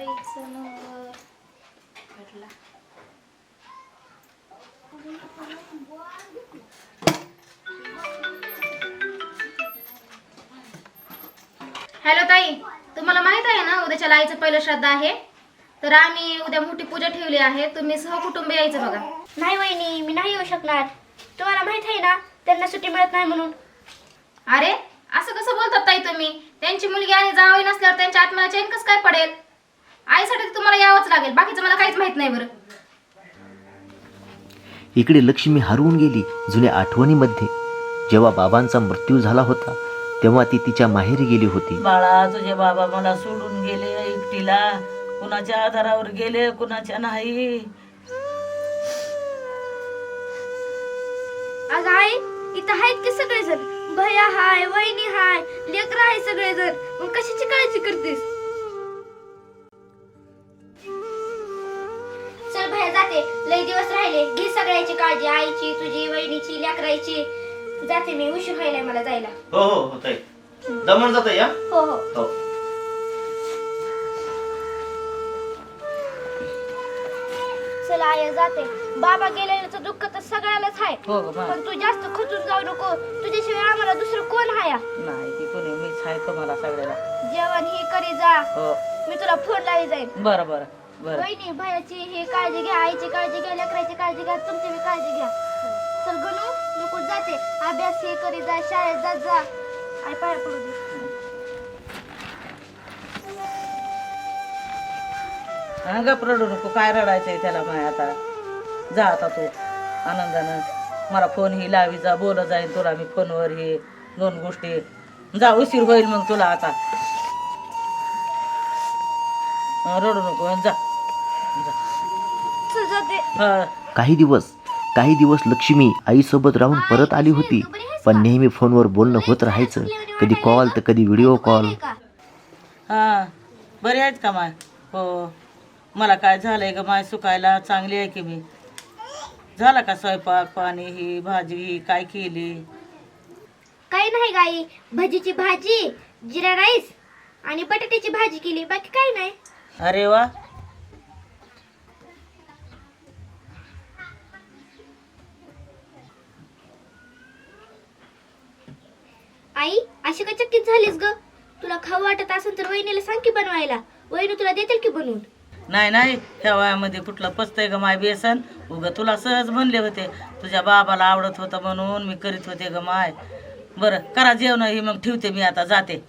आईचं नंबर भेटला हॅलो ताई तुम्हाला माहीत आहे ना उद्याच्या आईचं पहिलं श्राद्ध आहे? तर आम्ही उद्या मोठी पूजा ठेवली आहे. तुम्ही सहकुटुंब यायचं बघा. नाही वहिनी मी नाही येऊ शकणार. तुम्हाला माहीत आहे ना त्यांना सुट्टी मिळत नाही म्हणून. अरे असं कसं बोलतात ताई तुम्ही? त्यांची मुलगी आणि जावई नसल्यावर त्यांच्या आत्म्याला चैन कसं काय पडेल? आईसाठी तर तुम्हाला यावंच लागेल. बाकीचं मला काहीच माहीत नाही बरं. इकडे लक्ष्मी हरवून गेली जुन्या आठवणीमध्ये. जेव्हा बाबांचा मृत्यू झाला होता तेव्हा ती तिच्या माहेरी गेली होती. बाळा तुझे बाबा मला सोडून गेले एकटीला. कुणाच्या आधारावर गेले कुणाच्या नाही? अगं आई इथं आहेत की सगळेजण? भैया हाय वहिनी हाय लेकर आहे सगळेजण. मग कशाची काळजी करतेस? लई दिवस राहिले. घे सगळ्याची काळजी आईची तुझी वहिनीची लेकरायची जाते मी उशीर व्हायलाय मला जायला. हो हो दमण जात या? हो हो. हो. चला आई जाते. बाबा गेलेल्याचं दुःख तर सगळ्यालाच आहे हो ग बा पण तू जास्त खचून जाऊ नको. तुझ्याशिवाय आम्हाला दुसरं कोण हाया? नाही ती कोणी मीच आहे तुम्हाला सगळ्याला? जेवण ही करी जा. हो. मी तुला फोन लावी जाईन. बरं बरं. वहिनी भयाची ही काळजी घ्या आईची काळजी घ्या लेकराची काळजी घ्या तुमची बी काळजी घ्या. चल गणू नको जाते. अभ्यास हे करी जा शाळेत जात जा. आई पाया पडू दे. हा गप रडू नको काय रडायचंय त्याला माय आता? जा आता तू आनंदानं. मला फोन ही लावी जा बोलत जाईन तुला मी फोनवर हे दोन गोष्टी. जा उशीर होईल मग तुला आता. रडू नको जा. काही दिवस काही दिवस लक्ष्मी आईसोबत राहून परत आली होती पण नेहमी फोनवर बोलणं होत राहायचं. कधी कॉल तर कधी व्हिडिओ कॉल हा बरे आहेत का माय? हो. मला काय झालंय का माय? सुकायला चांगली आहे की मी? झाला का स्वयंपाक पाणी ही भाजी ही काय केली? काही नाही गाई. भजीची भाजी जिरा राईस आणि बटाट्याची भाजी केली. बाकी काही नाही. अरे वा. आई अशी का चक्कीत झालीस ग? तुला खाऊ वाटत असेल तर वहिनीला सांग की बनवायला. वहिनी तुला देतील की बनवून? नाही नाही ह्या वयामध्ये कुठलं पचतंय ग माय बेसन? उग तुला सहज म्हणले होते. तुझ्या बाबाला आवडत होतं म्हणून मी करीत होते ग माय. बरं करा जेवण ही मग ठेवते मी आता जाते.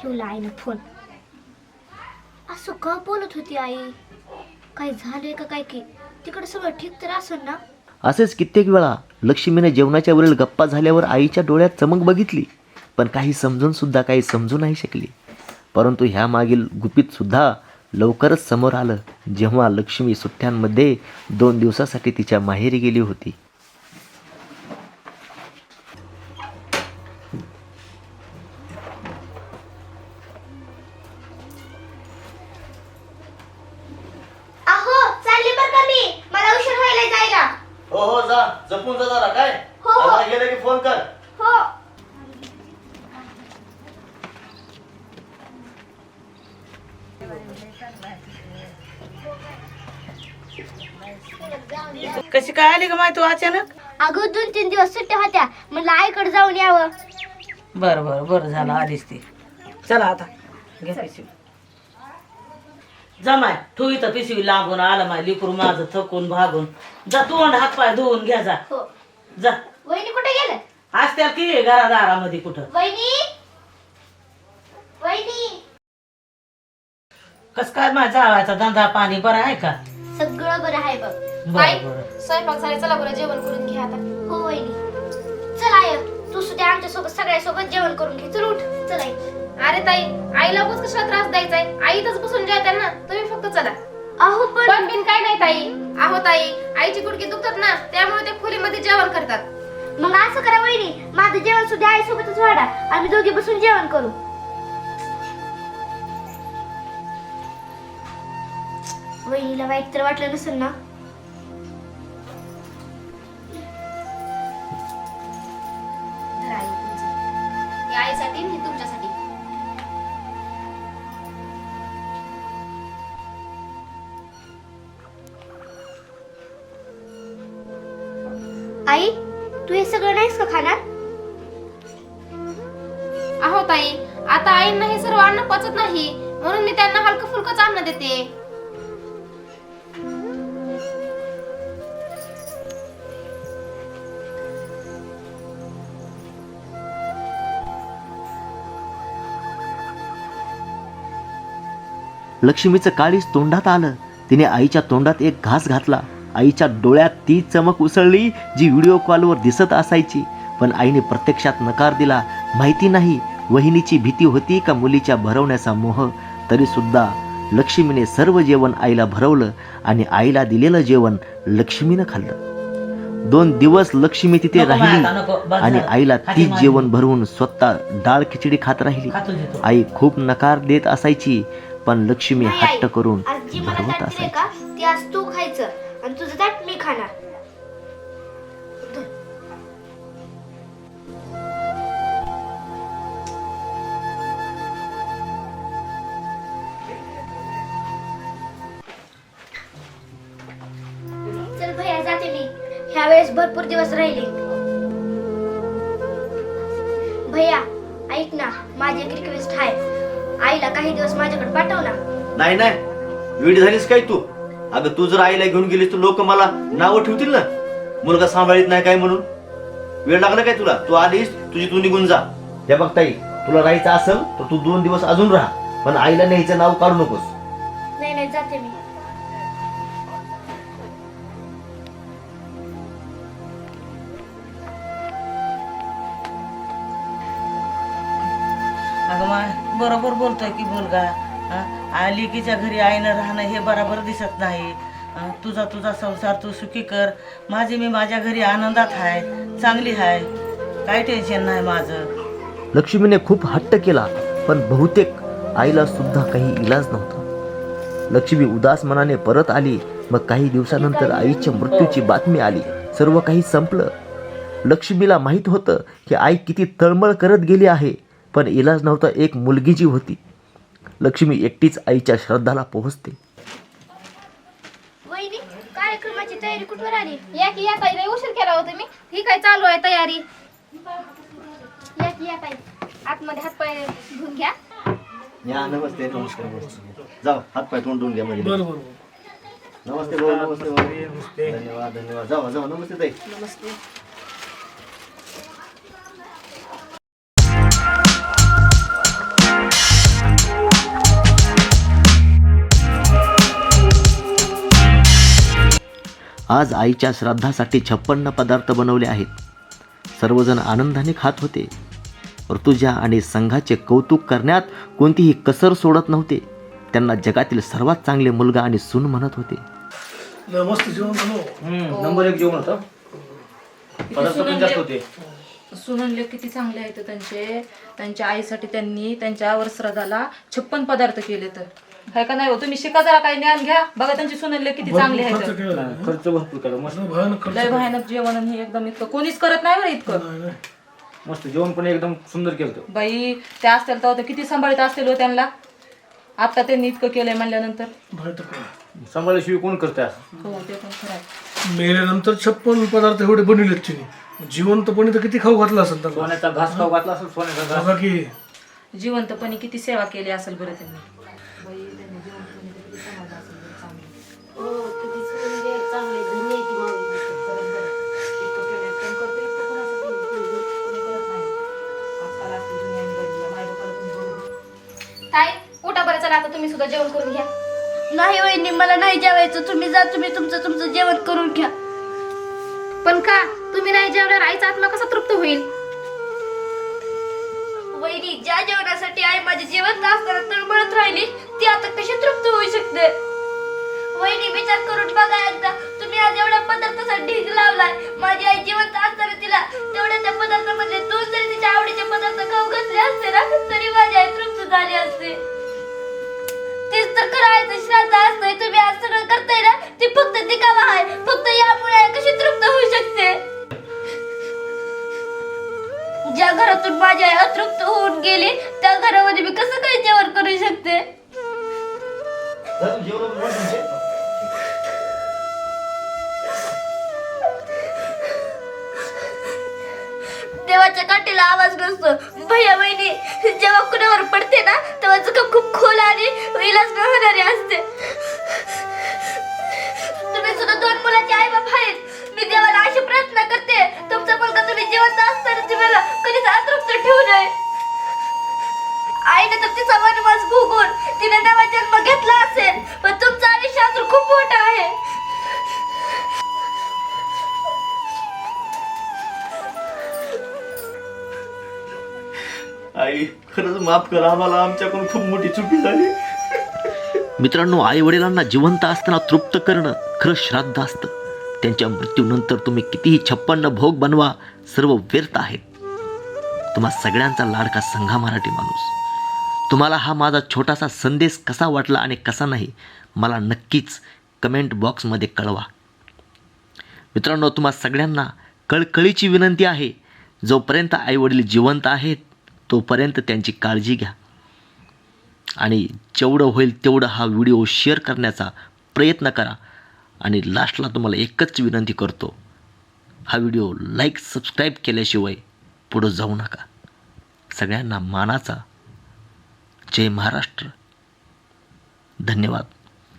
ठेवला आईनं फोन. असं का बोलत होती आई? काय झालंय का काय की? तिकडे सगळं ठीक तर असेल ना? असेच कित्येक वेळा लक्ष्मीने जेवणाच्या वरील गप्पा झाल्यावर आईच्या डोळ्यात चमक बघितली पण काही समजून सुद्धा काही समजू नाही शकली. परंतु ह्या मागील गुपित सुद्धा लवकरच समोर आलं जेव्हा लक्ष्मी सुट्ट्यांमध्ये दोन दिवसासाठी तिच्या माहेरी गेली होती. चालली बरं का मी. मला उशीर व्हायला जायला. हो हो जा. जपून जा जरा. काय? हो, हो. आता गेलं की फोन कर. हो. कशी काय आली ग माय तू अचानक? अगं दोन तीन दिवस सुट्ट्या होत्या. म्हणलं आईकडे जाऊन यावं. बरं बरं बरं. झालं आलीस ती. चला आता. घे पिशवी. जा माय तू इथं पिशवी लागून आलं माय लिकरू माझं थकून भागून. जा तोंड हात पाय धुवून घ्या जा. हो. जा. वहिनी कुठे गेलं आज त्या की घरादारामध्ये कुठं? वहिनी? वहिनी? कस काय माझा जावायचा धंदा पाणी बरं आहे का? सगळं बरं आहे बघ. बरं बरं. स्वयंपाक झाला चला बरं जेवण करून घ्या आता. हो वहिनी. चल आय तू सुद्धा आमच्यासोबत सगळ्या सोबत जेवण करून घे. चल उठ. चल आई. अरे ताई आईला उगाच कशाला त्रास द्यायचा आहे आई इथंच बसून जेवतात ना तुम्ही फक्त चला. अहो पण पण बिन काय नाही ताई. आहो ताई आईची गुडकी दुखतात ना त्यामुळे ते खोलीमध्ये जेवण करतात. मग असं करा वहिनी माझं जेवण सुद्धा आई सोबतच वाढा. आम्ही दोघी बसून जेवण करू. वहिनीला वाईट तर वाटलं नसेल ना? आई तू हे सगळं नाहीस का खाणार? अहो ताई आता आईंना हे सर्व अन्न पचत नाही म्हणून मी त्यांना हलकं फुलकंच अन्न देते. लक्ष्मीचं काळीच तोंडात आलं. तिने आईच्या तोंडात एक घास घातला. आईच्या डोळ्यात ती चमक उसळली जी व्हिडिओ कॉलवर दिसत असायची. पण आईने प्रत्यक्षात नकार दिला. माहिती नाही वहिनीची भीती होती का मुलीच्या भरवण्याचा मोह? तरी सुद्धा लक्ष्मीने सर्व जेवण आईला भरवलं आणि आईला दिलेलं जेवण लक्ष्मीनं खाल्लं. दोन दिवस लक्ष्मी तिथे राहिली आणि. आईला माझी. जेवण भरवून स्वतः डाळ खिचडी खात राहिली. आई खूप नकार देत असायची पण लक्ष्मी. हट्ट करून आज जी मला भरवत असायची. का? ते आज तू खायचं. आणि तुझं ताट मी खाणार. चल भैया जाते मी. ह्या वेळेस भरपूर दिवस राहिले. भैया ऐक ना माझी एक रिक्वेस्ट आहे. आईला काही दिवस माझ्याकडे पाठव ना. नाही नाही. वेळ झालीस काय तू? अगं तू जर आईला घेऊन गेलीस तर लोक मला नावं ठेवतील ना? मुलगा सांभाळीत नाही काय म्हणून? वेळ लागला काय तुला? तू आलीस तुझी तू निघून जा. त्या बघ ताई तुला राहायचं असेल तर तू दोन दिवस अजून राहा पण आईला न्यायचं नाव काढू नकोस. नाही नाही जाते मी. अगं मा बरोबर बोलतोय की मुलगा हं? लेकीच्या घरी आईनं राहणं हे बरोबर दिसत नाही. तुझा तुझा संसार तू सुखी कर. माझी मी माझ्या घरी आनंदात आहे चांगली आहे काही टेन्शन नाही माझं. लक्ष्मीने खूप हट्ट केला पण बहुतेक आईला सुद्धा काही इलाज नव्हता. लक्ष्मी उदास मनाने परत आली मग काही दिवसानंतर आईच्या मृत्यूची बातमी आली. सर्व काही संपलं. लक्ष्मीला माहीत होतं की आई किती तळमळ करत गेली आहे पण इलाज नव्हता एक मुलगी जी होती. लक्ष्मी एकटीच आईच्या श्रद्धाला पोहोचते. वहिनी कार्यक्रमाची तयारी कुठवर आली? या की या ताई उशीर केला होता मी ठीक आहे चालू आहे तयारी? या की या ताई आतमध्ये हात पाय धुवून घ्या. या नमस्ते नमस्कार जाऊ हात पाय तोंड धुवून घ्या म्हणजे नमस्ते नमस्ते भाऊ. धन्यवाद धन्यवाद. जाऊ जाऊ नमस्ते ताई. आज आईच्या श्राद्धासाठी छप्पन्न पदार्थ बनवले आहेत. सर्वजण आनंदाने खात होते. ऋतुजा आणि संघाचे कौतुक करण्यात कोणतीही कसर सोडत नव्हते. त्यांना जगातील सर्वात चांगले मुलगा आणि सून म्हणत होते. मस्त जेवण बनव. नंबर एक जेवण होतं. पदार्थ पण जास्त होते. सुननले किती चांगले आहेत त्यांचे. त्यांच्या आईसाठी त्यांनी त्यांच्या वस्त्रदाला छप्पन पदार्थ केले तर. काय का नाही हो? तुम्ही शिका जरा काही ज्ञान घ्या. बघा त्यांचे सुननले किती चांगले केला खर्च भरपूर केला. मस्त. भयानक खर्च लय भयानक जेवण आणि हे एकदम इतकं. कोणीच करत नाही बरं इतकं. नाही, नाही. मस्त जेवण पण एकदम सुंदर केलं होतं. बाई ते असतील तर ते किती सांभाळीत असतील हो त्यांना? आता त्यांनी इतकं केलंय म्हणल्यानंतर. सांभाळल्याशिवाय कोण करते असं हो ते पण खरं आहे. मेल्यानंतर छप्पन पदार्थ एवढे बनवलेत तिने. जिवंतपणे तर किती खाऊ घातला असेल त्यांना. सोन्याचा घास खाऊ घातला असेल सोन्याचा घास. बघा की. जिवंतपणे किती सेवा केली असेल बरं त्यांनी. ताई उठा बरं चला आता तुम्ही सुद्धा जेवण करून घ्या. नाही वहिनी मला नाही जेवायचं. तुम्ही जा तुम्ही तुमचं तुमचं जेवण करून घ्या. पण का तुम्ही नाही जेवल्यावर आईचा आत्मा कसा तृप्त होईल? वहिनी ज्या जेवणासाठी आई माझे जेवण असताना तळमळत राहिली ती आता कशी तृप्त होऊ शकते? वहिनी विचार करून बघा एकदा. तुम्ही आज एवढ्या पदार्थासाठी ढीग लावलाय. माझी आई जिवंत असताना तिला तेवढ्या त्या पदार्थामध्ये दोन जरी तिच्या आवडीचे पदार्थ खाऊ घातले असते ना तरी माझी आई तृप्त झाली असते. तेच तर करायचं श्राद्ध असतंय तुम्ही आज सगळं करताय ना ती फक्त दिखावा आहे. फक्त यामुळे आई कशी तृप्त होऊ शकते? ज्या घरातून माझी आई अतृप्त होऊन गेली त्या घरामध्ये मी कसं काही जेवण करू शकते? देवाच्या काठीला आवाज नसतो. भैया बहिणी जेव्हा कुणावर पडते ना तेव्हा जखम खूप खोल आणि इलाज न होणारी असते. तुम्ही सुद्धा दोन मुलाचे आई बाप आहेत. मी देवाला अशी प्रयत्न करते. तुमचा मुलगा तुम्ही जिवंत असताना तुम्हाला कधीच अतृप्त ठेवू नये. आईने तर तिचा वनवास भोगून तिने नवा जन्म घेतला असेल पण तुमचं आयुष्य अजून खूप मोठं आहे. आई खरंच माफ करा आम्हाला आमच्याकडून खूप मोठी चुकी झाली. मित्रांनो आई वडिलांना जिवंत असताना तृप्त करणं खरं श्राद्ध असतं. त्यांच्या मृत्यूनंतर तुम्ही कितीही छप्पन्न भोग बनवा सर्व व्यर्थ आहेत तुम्हा सगळ्यांचा लाडका संघा मराठी माणूस. तुम्हाला हा माझा छोटासा संदेश कसा वाटला आणि कसा नाही मला नक्कीच कमेंट बॉक्समध्ये कळवा. मित्रांनो तुम्हा सगळ्यांना कळकळीची विनंती आहे जोपर्यंत आईवडील जिवंत आहेत तोपर्यंत त्यांची काळजी घ्या. आणि जेवढं होईल तेवढं हा व्हिडिओ शेअर करण्याचा प्रयत्न करा. आणि लास्टला तुम्हाला एकच विनंती करतो हा व्हिडिओ लाईक सबस्क्राईब केल्याशिवाय पुढं जाऊ नका. सगळ्यांना मानाचा जय महाराष्ट्र. धन्यवाद.